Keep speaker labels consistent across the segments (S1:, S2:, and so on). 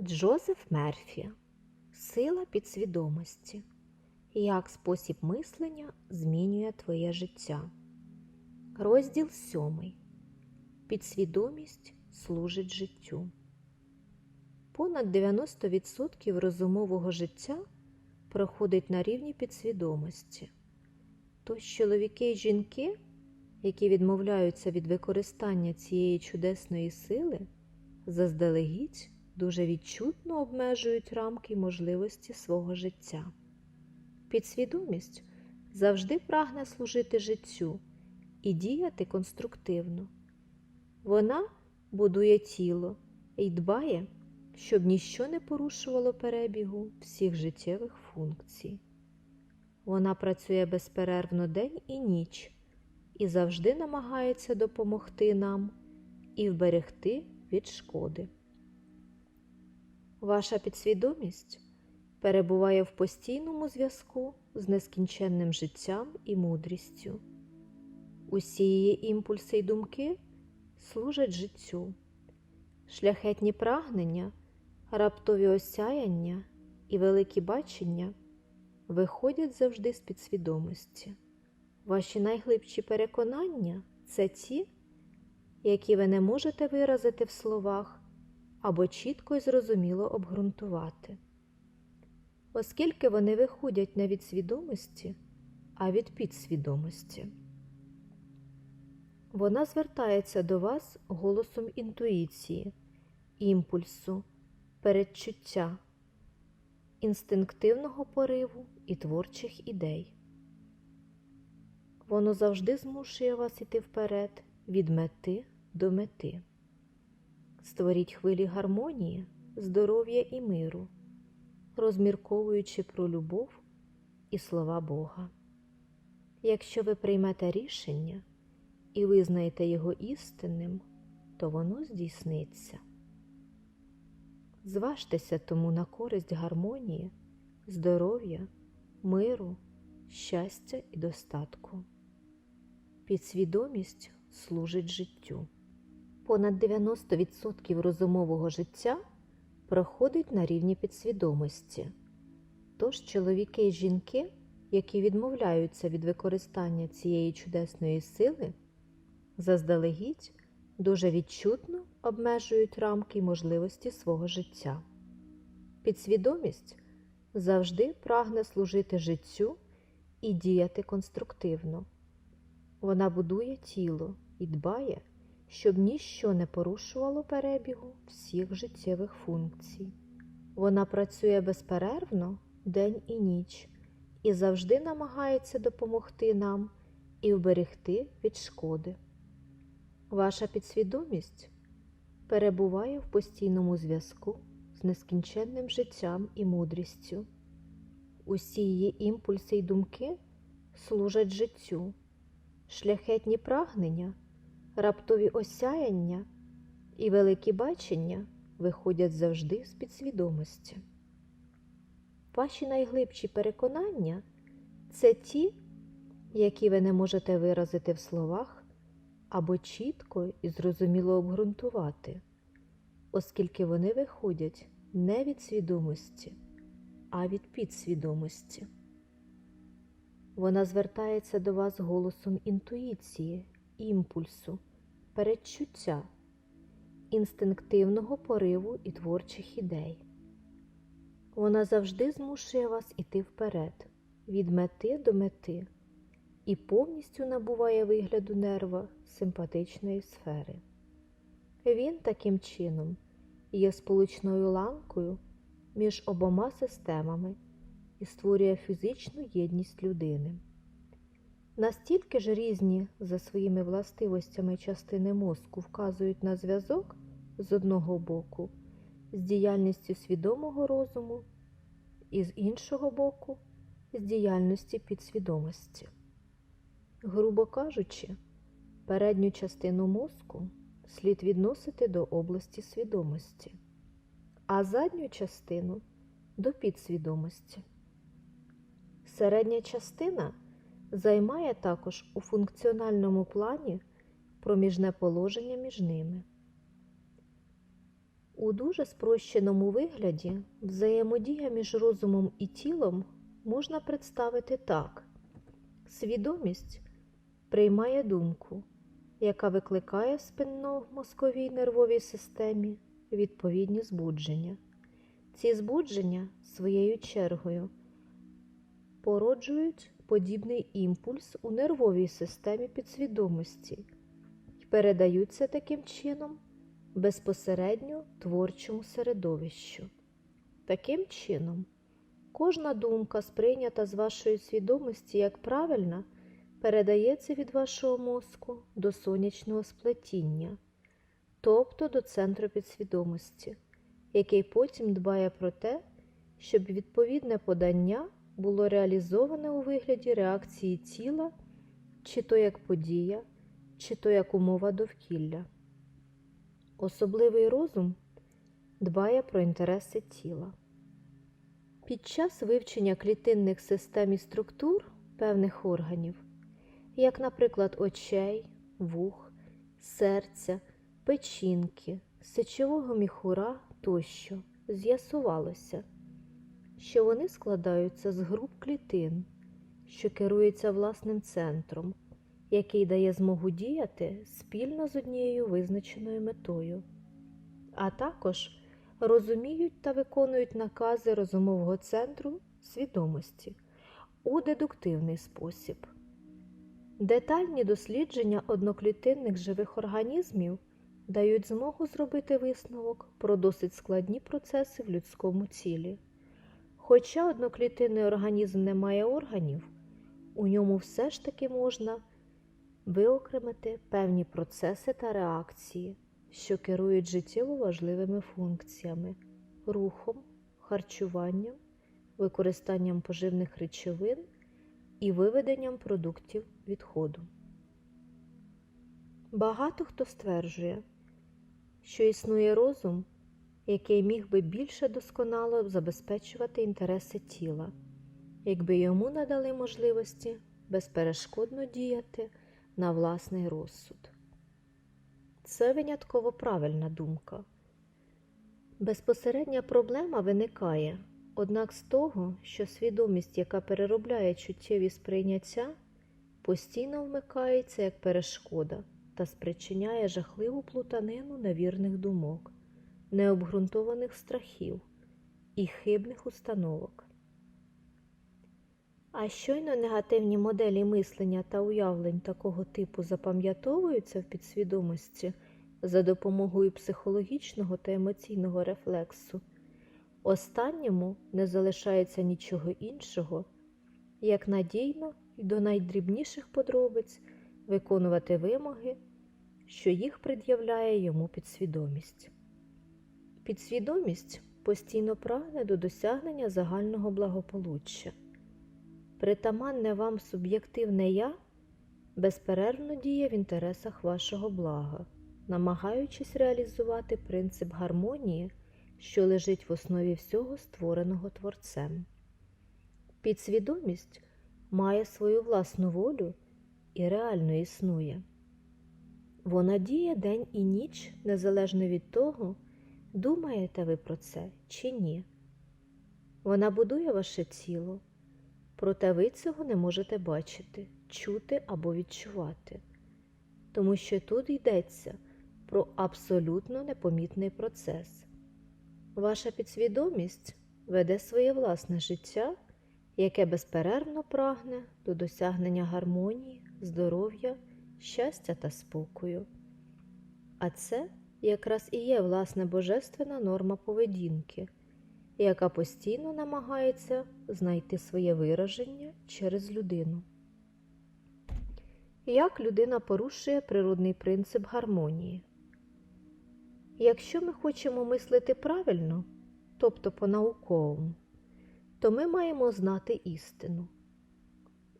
S1: Джозеф Мерфі Сила підсвідомості. Як спосіб мислення змінює твоє життя. Розділ 7. Підсвідомість служить життю. Понад 90% розумового життя проходить на рівні підсвідомості. Тож чоловіки і жінки, які відмовляються від використання цієї чудесної сили, заздалегідь дуже відчутно обмежують рамки й можливості свого життя. Підсвідомість завжди прагне служити життю і діяти конструктивно. Вона будує тіло і дбає, щоб ніщо не порушувало перебігу всіх життєвих функцій. Вона працює безперервно день і ніч і завжди намагається допомогти нам і вберегти від шкоди. Ваша підсвідомість перебуває в постійному зв'язку з нескінченним життям і мудрістю. Усі її імпульси й думки служать життю, шляхетні прагнення, раптові осяяння і великі бачення виходять завжди з підсвідомості. Ваші найглибші переконання це ті, які ви не можете виразити в словах або чітко і зрозуміло обґрунтувати. Оскільки вони виходять не від свідомості, а від підсвідомості. Вона звертається до вас голосом інтуїції, імпульсу, передчуття, інстинктивного пориву і творчих ідей. Воно завжди змушує вас іти вперед від мети до мети. Створіть хвилі гармонії, здоров'я і миру, розмірковуючи про любов і слова Бога. Якщо ви приймете рішення і визнаєте його істинним, то воно здійсниться. Зважтеся тому на користь гармонії, здоров'я, миру, щастя і достатку. Підсвідомість служить життю. Понад 90% розумового життя проходить на рівні підсвідомості. Тож чоловіки і жінки, які відмовляються від використання цієї чудесної сили, заздалегідь дуже відчутно обмежують рамки й можливості свого життя. Підсвідомість завжди прагне служити життю і діяти конструктивно. Вона будує тіло і дбає, щоб ніщо не порушувало перебігу всіх життєвих функцій. Вона працює безперервно день і ніч і завжди намагається допомогти нам і вберегти від шкоди. Ваша підсвідомість перебуває в постійному зв'язку з нескінченним життям і мудрістю. Усі її імпульси й думки служать життю, шляхетні прагнення, раптові осяяння і великі бачення виходять завжди з підсвідомості. Ваші найглибші переконання це ті, які ви не можете виразити в словах або чітко і зрозуміло обґрунтувати, оскільки вони виходять не від свідомості, а від підсвідомості. Вона звертається до вас голосом інтуїції, імпульсу, передчуття, інстинктивного пориву і творчих ідей. Вона завжди змушує вас іти вперед, від мети до мети і повністю набуває вигляду нерва симпатичної сфери. Він таким чином є сполучною ланкою між обома системами і створює фізичну єдність людини. Настільки ж різні за своїми властивостями частини мозку вказують на зв'язок з одного боку з діяльністю свідомого розуму і з іншого боку з діяльності підсвідомості. Грубо кажучи, передню частину мозку слід відносити до області свідомості, а задню частину до підсвідомості. Середня частина займає також у функціональному плані проміжне положення між ними. У дуже спрощеному вигляді взаємодія між розумом і тілом можна представити так: свідомість приймає думку, яка викликає в спинно-мозковій нервовій системі відповідні збудження. Ці збудження своєю чергою породжують подібний імпульс у нервовій системі підсвідомості і передаються таким чином безпосередньо творчому середовищу. Таким чином, кожна думка, сприйнята з вашої свідомості як правильна, передається від вашого мозку до сонячного сплетіння, тобто до центру підсвідомості, який потім дбає про те, щоб відповідне подання було реалізоване у вигляді реакції тіла, чи то як подія, чи то як умова довкілля. Особливий розум дбає про інтереси тіла. Під час вивчення клітинних систем і структур певних органів, як, наприклад, очей, вух, серця, печінки, сечового міхура тощо, з'ясувалося, що вони складаються з груп клітин, що керуються власним центром, який дає змогу діяти спільно з однією визначеною метою, а також розуміють та виконують накази розумового центру свідомості у дедуктивний спосіб. Детальні дослідження одноклітинних живих організмів дають змогу зробити висновок про досить складні процеси в людському тілі. Хоча одноклітинний організм не має органів, у ньому все ж таки можна виокремити певні процеси та реакції, що керують життєво важливими функціями, рухом, харчуванням, використанням поживних речовин і виведенням продуктів відходу. Багато хто стверджує, що існує розум, який міг би більше досконало забезпечувати інтереси тіла, якби йому надали можливості безперешкодно діяти на власний розсуд. Це винятково правильна думка. Безпосередня проблема виникає, однак з того, що свідомість, яка переробляє чуттєві сприйняття, постійно вмикається як перешкода та спричиняє жахливу плутанину невірних думок, необґрунтованих страхів і хибних установок. А щойно негативні моделі мислення та уявлень такого типу запам'ятовуються в підсвідомості за допомогою психологічного та емоційного рефлексу, останньому не залишається нічого іншого, як надійно і до найдрібніших подробиць виконувати вимоги, що їх пред'являє йому підсвідомість. Підсвідомість постійно прагне до досягнення загального благополуччя. Притаманне вам суб'єктивне я безперервно діє в інтересах вашого блага, намагаючись реалізувати принцип гармонії, що лежить в основі всього створеного Творцем. Підсвідомість має свою власну волю і реально існує. Вона діє день і ніч незалежно від того, думаєте ви про це чи ні. Вона будує ваше тіло, проте ви цього не можете бачити, чути або відчувати, тому що тут йдеться про абсолютно непомітний процес. Ваша підсвідомість веде своє власне життя, яке безперервно прагне до досягнення гармонії, здоров'я, щастя та спокою. А це якраз і є власне божественна норма поведінки, яка постійно намагається знайти своє вираження через людину. Як людина порушує природний принцип гармонії? Якщо ми хочемо мислити правильно, тобто по-науковому, то ми маємо знати істину.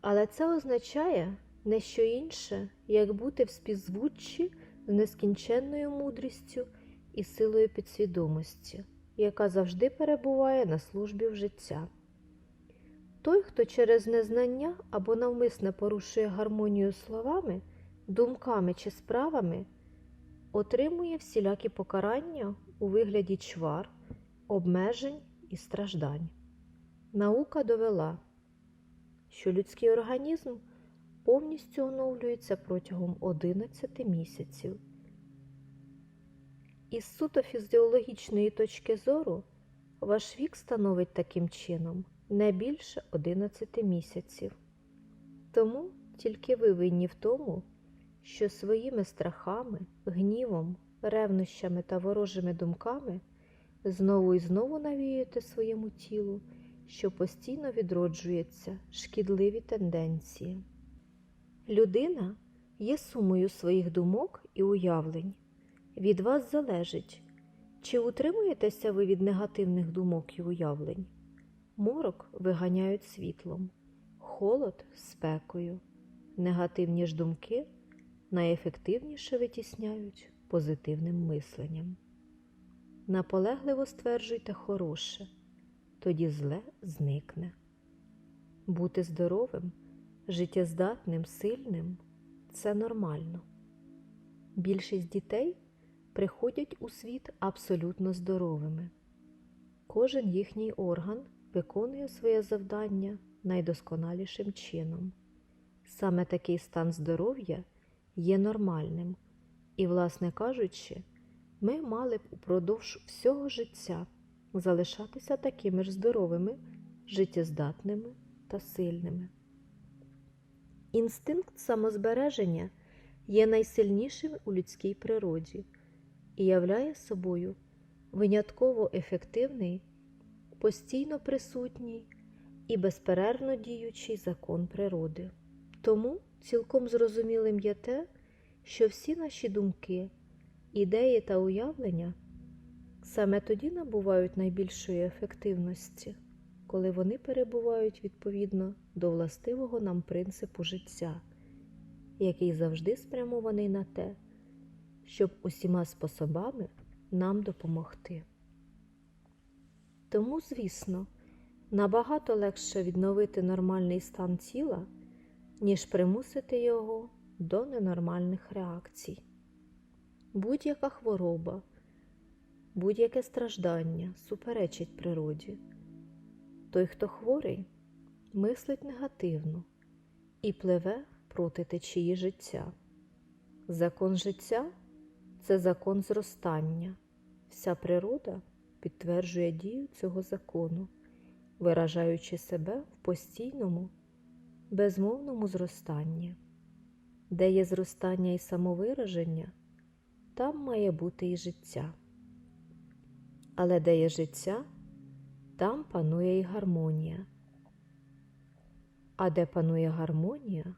S1: Але це означає не що інше, як бути в співзвуччі нескінченною мудрістю і силою підсвідомості, яка завжди перебуває на службі в життя. Той, хто через незнання або навмисне порушує гармонію словами, думками чи справами, отримує всілякі покарання у вигляді чвар, обмежень і страждань. Наука довела, що людський організм повністю оновлюється протягом 11 місяців. Із суто фізіологічної точки зору ваш вік становить таким чином не більше 11 місяців. Тому тільки ви винні в тому, що своїми страхами, гнівом, ревнощами та ворожими думками знову і знову навіюєте своєму тілу, що постійно відроджується шкідливі тенденції. Людина є сумою своїх думок і уявлень. Від вас залежить, чи утримуєтеся ви від негативних думок і уявлень. Морок виганяють світлом, холод спекою, негативні ж думки найефективніше витісняють позитивним мисленням. Наполегливо стверджуйте хороше, тоді зле зникне. Бути здоровим, життєздатним, сильним це нормально. Більшість дітей приходять у світ абсолютно здоровими. Кожен їхній орган виконує своє завдання найдосконалішим чином. Саме такий стан здоров'я є нормальним, і, власне кажучи, ми мали б упродовж всього життя залишатися такими ж здоровими, життєздатними та сильними. Інстинкт самозбереження є найсильнішим у людській природі і являє собою винятково ефективний, постійно присутній і безперервно діючий закон природи. Тому цілком зрозумілим є те, що всі наші думки, ідеї та уявлення саме тоді набувають найбільшої ефективності, коли вони перебувають відповідно до властивого нам принципу життя, який завжди спрямований на те, щоб усіма способами нам допомогти. Тому, звісно, набагато легше відновити нормальний стан тіла, ніж примусити його до ненормальних реакцій. Будь-яка хвороба, будь-яке страждання суперечить природі. Той, хто хворий, мислить негативно і пливе проти течії життя. Закон життя це закон зростання. Вся природа підтверджує дію цього закону, виражаючи себе в постійному, безмовному зростанні. Де є зростання і самовираження, там має бути і життя. Але де є життя, там панує і гармонія. А де панує гармонія,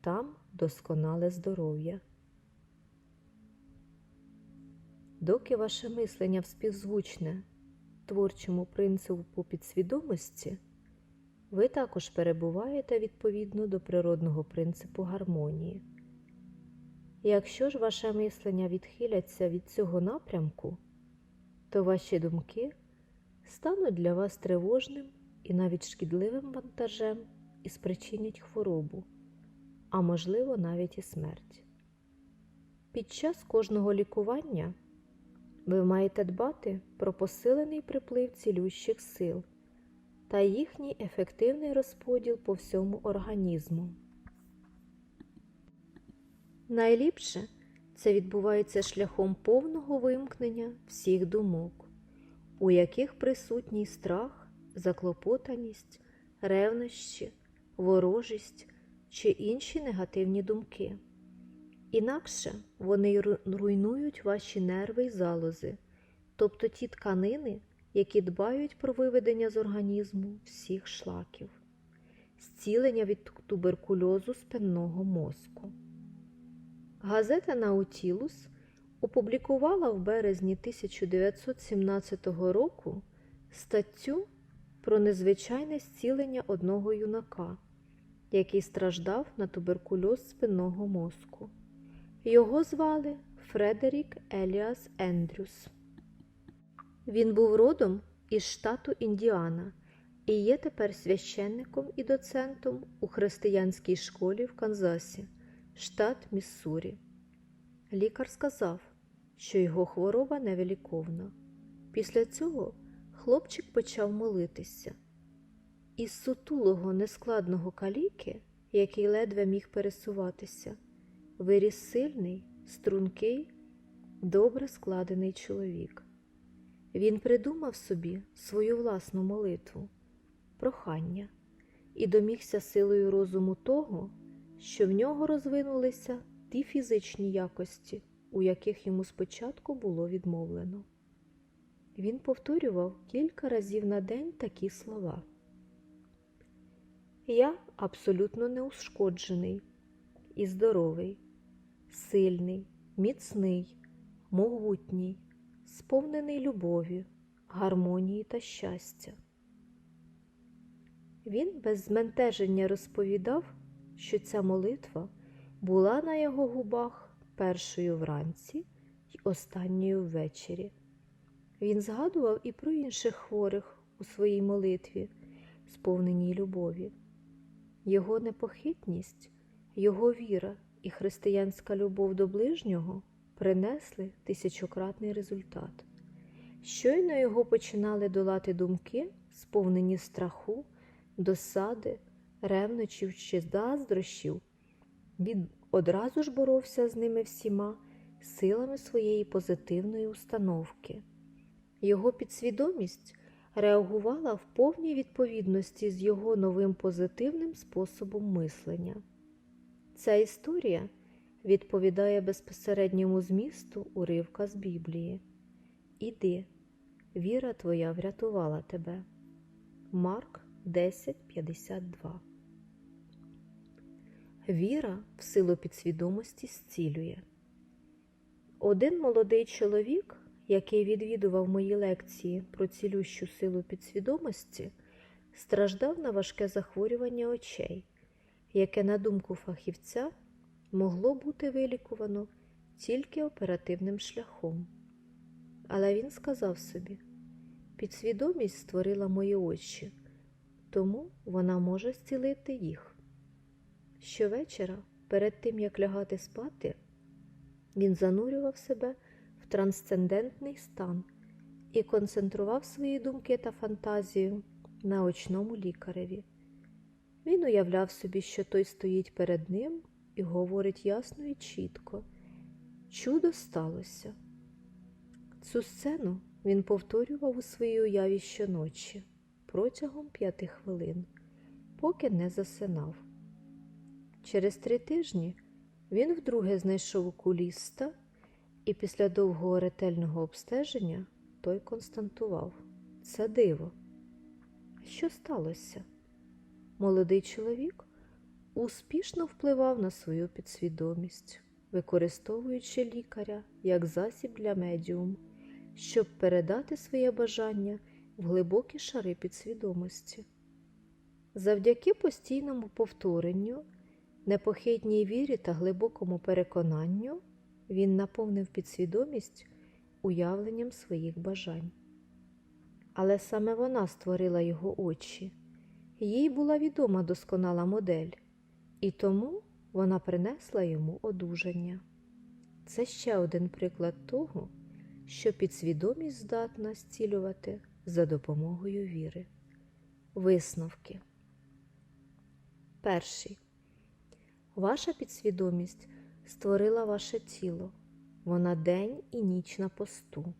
S1: там досконале здоров'я. Доки ваше мислення співзвучне творчому принципу підсвідомості, ви також перебуваєте відповідно до природного принципу гармонії. Якщо ж ваше мислення відхиляться від цього напрямку, то ваші думки стануть для вас тривожним і навіть шкідливим вантажем і спричинять хворобу, а можливо навіть і смерть. Під час кожного лікування ви маєте дбати про посилений приплив цілющих сил та їхній ефективний розподіл по всьому організму. Найліпше це відбувається шляхом повного вимкнення всіх думок, у яких присутній страх, заклопотаність, ревнощі, ворожість чи інші негативні думки. Інакше вони руйнують ваші нерви й залози, тобто ті тканини, які дбають про виведення з організму всіх шлаків, зцілення від туберкульозу спинного мозку. Газета Наутілус опублікувала в березні 1917 року статтю про незвичайне зцілення одного юнака, який страждав на туберкульоз спинного мозку. Його звали Фредерік Еліас Ендрюс. Він був родом із штату Індіана і є тепер священником і доцентом у християнській школі в Канзасі, штат Міссурі. Лікар сказав, що його хвороба невиліковна. Після цього хлопчик почав молитися. Із сутулого нескладного каліки, який ледве міг пересуватися, виріс сильний, стрункий, добре складений чоловік. Він придумав собі свою власну молитву, прохання і домігся силою розуму того, що в нього розвинулися ті фізичні якості, у яких йому спочатку було відмовлено. Він повторював кілька разів на день такі слова. Я абсолютно неушкоджений і здоровий, сильний, міцний, могутній, сповнений любові, гармонії та щастя. Він без зментеження розповідав, що ця молитва була на його губах першою вранці й останньою ввечері. Він згадував і про інших хворих у своїй молитві, сповненій любові. Його непохитність, його віра і християнська любов до ближнього принесли тисячократний результат. Щойно його починали долати думки, сповнені страху, досади, ревнощів чи заздрощів. Він одразу ж боровся з ними всіма силами своєї позитивної установки. Його підсвідомість реагувала в повній відповідності з його новим позитивним способом мислення. Ця історія відповідає безпосередньому змісту уривка з Біблії. Іди, віра твоя врятувала тебе. Марк 10.52 Віра в силу підсвідомості зцілює. Один молодий чоловік, який відвідував мої лекції про цілющу силу підсвідомості, страждав на важке захворювання очей, яке, на думку фахівця, могло бути вилікувано тільки оперативним шляхом. Але він сказав собі: підсвідомість створила мої очі, тому вона може зцілити їх. Щовечора, перед тим як лягати спати, він занурював себе в трансцендентний стан і концентрував свої думки та фантазію на очному лікареві. Він уявляв собі, що той стоїть перед ним і говорить ясно і чітко. Чудо сталося. Цю сцену він повторював у своїй уяві щоночі протягом п'яти хвилин, поки не засинав. Через три тижні він вдруге знайшов окуліста, і після довгого ретельного обстеження той констатував це диво. Що сталося? Молодий чоловік успішно впливав на свою підсвідомість, використовуючи лікаря як засіб для медіум, щоб передати своє бажання в глибокі шари підсвідомості. Завдяки постійному повторенню, непохитній вірі та глибокому переконанню він наповнив підсвідомість уявленням своїх бажань. Але саме вона створила його очі, їй була відома досконала модель, і тому вона принесла йому одужання. Це ще один приклад того, що підсвідомість здатна зцілювати за допомогою віри. Висновки. Перший. Ваша підсвідомість створила ваше тіло. Вона день і ніч на посту.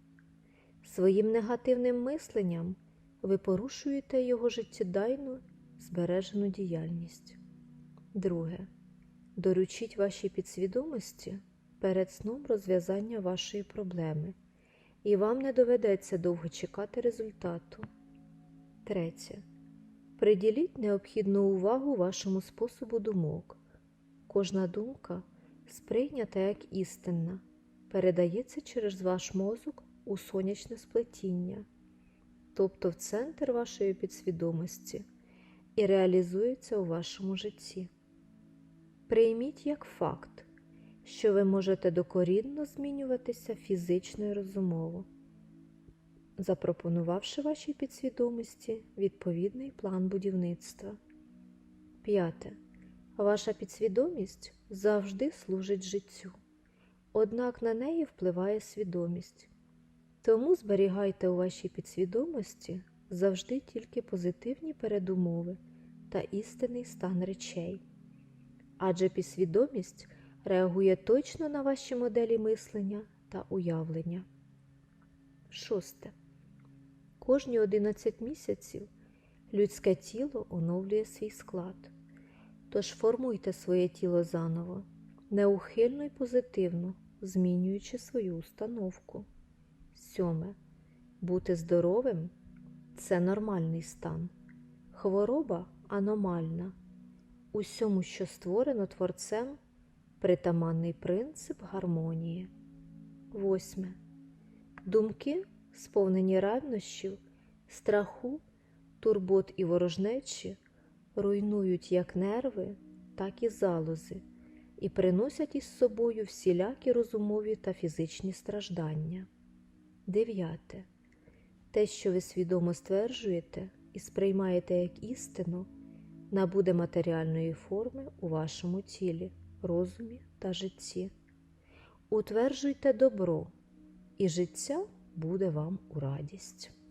S1: Своїм негативним мисленням ви порушуєте його життєдайну збережену діяльність. Друге. Доручіть вашій підсвідомості перед сном розв'язання вашої проблеми, і вам не доведеться довго чекати результату. Третє. Приділіть необхідну увагу вашому способу думок. Кожна думка, сприйнята як істинна, передається через ваш мозок у сонячне сплетіння, тобто в центр вашої підсвідомості, і реалізується у вашому житті. Прийміть як факт, що ви можете докорінно змінюватися фізично і розумово, запропонувавши вашій підсвідомості відповідний план будівництва. П'яте. Ваша підсвідомість завжди служить життю. однак на неї впливає свідомість. Тому зберігайте у вашій підсвідомості завжди тільки позитивні передумови та істинний стан речей. Адже підсвідомість реагує точно на ваші моделі мислення та уявлення. Шосте. Кожні 11 місяців людське тіло оновлює свій склад. Тож формуйте своє тіло заново, неухильно й позитивно, змінюючи свою установку. Сьоме. Бути здоровим це нормальний стан. Хвороба аномальна. Усьому, що створено творцем, притаманний принцип гармонії. Восьме. Думки, сповнені ревнощів, страху, турбот і ворожнечі, руйнують як нерви, так і залози і приносять із собою всілякі розумові та фізичні страждання. Дев'яте. Те, що ви свідомо стверджуєте і сприймаєте як істину, набуде матеріальної форми у вашому тілі, розумі та житті. Утверджуйте добро, і життя буде вам у радість.